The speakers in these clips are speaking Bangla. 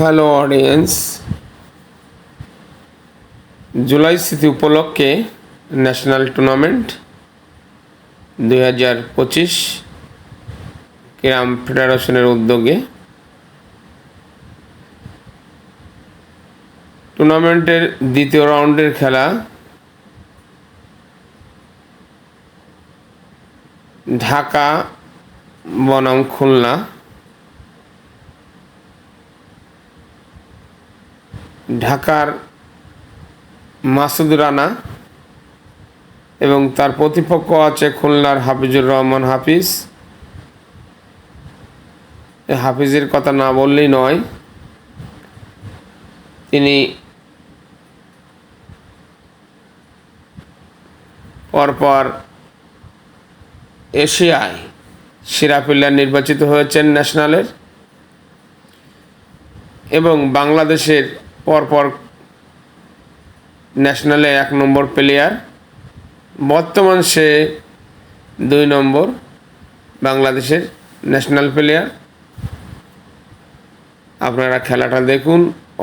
হ্যালো অডিয়েন্স জুলাই স্মৃতি উপলক্ষে ন্যাশনাল টুর্নামেন্ট দুই হাজার পঁচিশ ক্রীড়াম ফেডারেশনের উদ্যোগে। টুর্নামেন্টের দ্বিতীয় রাউন্ডের খেলা ঢাকা বনাম খুলনা। ঢাকার মাসুদ রানা এবং তার প্রতিপক্ষ আছে খুলনার হাফিজুর রহমান হাফিজ। হাফিজের কথা না বললেই নয়, তিনি পরপর এশিয়ায় সেরা প্লেয়ার নির্বাচিত হয়েছেন ন্যাশনালের এবং বাংলাদেশের পরপর ন্যাশনালে এক নম্বর প্লেয়ার। বর্তমান সে দুই নম্বর বাংলাদেশের ন্যাশনাল প্লেয়ার। আপনারা খেলাটা দেখুন,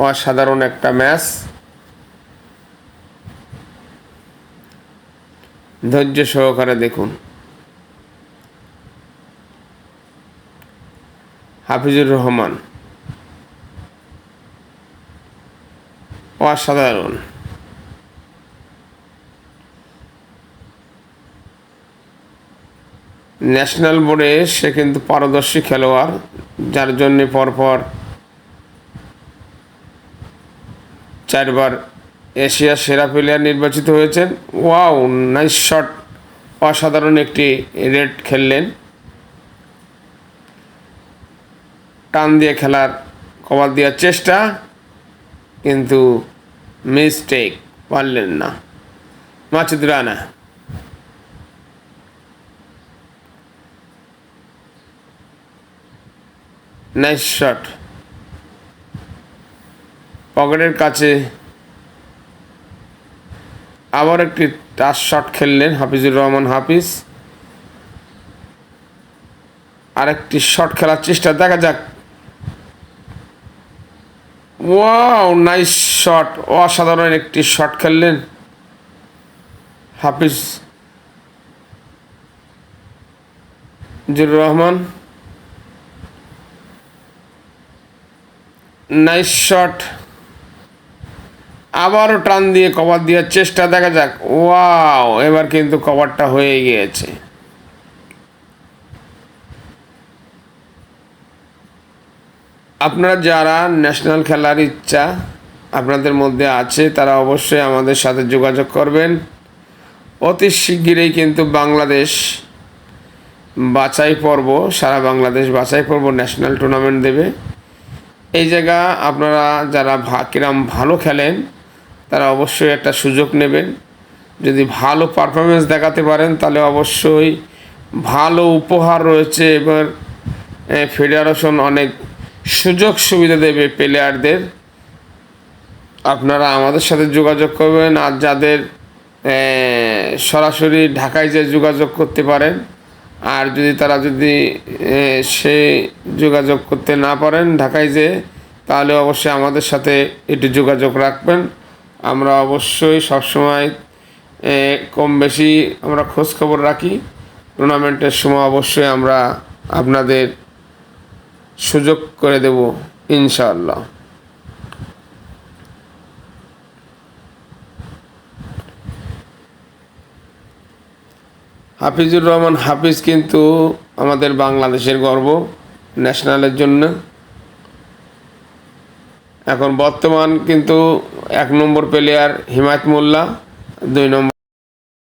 অসাধারণ একটা ম্যাচ। ধৈর্য সহকারে দেখুন। হাফিজুর রহমান অসাধারণ। ন্যাশনাল বোর্ডে সে কিন্তু পারদর্শী খেলোয়াড়, যার জন্য পরপর চারবার এশিয়ার সেরা প্লেয়ার নির্বাচিত হয়েছেন। ওয়াও, নাইস শট, অসাধারণ একটি রেড খেললেন। টান দিয়ে খেলার কভার দেওয়ার চেষ্টা, কিন্তু মিস্টেক পারলেন না মাসুদ রানা নাইস শট পকেটের কাছে আবার একটি টাচ শট খেললেন হাফিজুর রহমান হাফিজ। আরেকটি শট খেলার চেষ্টা, দেখা যাক। ওয়াও নাইস শট অসাধারণ একটি শট খেললেন। Hafizur Rahman. Nice shot আবারও টান দিয়ে কভার দেওয়ার চেষ্টা, দেখা যাক। ওয়াও এবার কিন্তু কভারটা হয়ে গিয়েছে। আপনারা যারা ন্যাশনাল খেলার ইচ্ছা আপনাদের মধ্যে আছে, তারা অবশ্যই আমাদের সাথে যোগাযোগ করবেন। অতি শিগগিরই কিন্তু বাংলাদেশ বাছাই পর্ব, সারা বাংলাদেশ বাছাই পর্ব ন্যাশনাল টুর্নামেন্ট দেবে। এই জায়গা আপনারা যারা কিরাম ভালো খেলেন, তারা অবশ্যই একটা সুযোগ নেবেন। যদি ভালো পারফরমেন্স দেখাতে পারেন, তাহলে অবশ্যই ভালো উপহার রয়েছে এবার ফেডারেশন অনেক সুযোগ সুবিধা দেবে প্লেয়ারদের আপনারা আমাদের সাথে যোগাযোগ করবেন। আর যাদের সরাসরি ঢাকায় যে যোগাযোগ করতে পারেন, আর যদি তারা যদি সে যোগাযোগ করতে না পারেন ঢাকায় যে তাহলে অবশ্যই আমাদের সাথে একটু যোগাযোগ রাখবেন। আমরা অবশ্যই সবসময় কম বেশি আমরা খোঁজখবর রাখি। টুর্নামেন্টের সময় অবশ্যই আমরা আপনাদের সুযোগ করে দেব, ইনশাআল্লাহ। হাফিজুর রহমান হাফিজ কিন্তু আমাদের বাংলাদেশের গর্ব, ন্যাশনালের জন্য। এখন বর্তমান কিন্তু এক নম্বর প্লেয়ার হিমায়ত মোল্লা, দুই নম্বর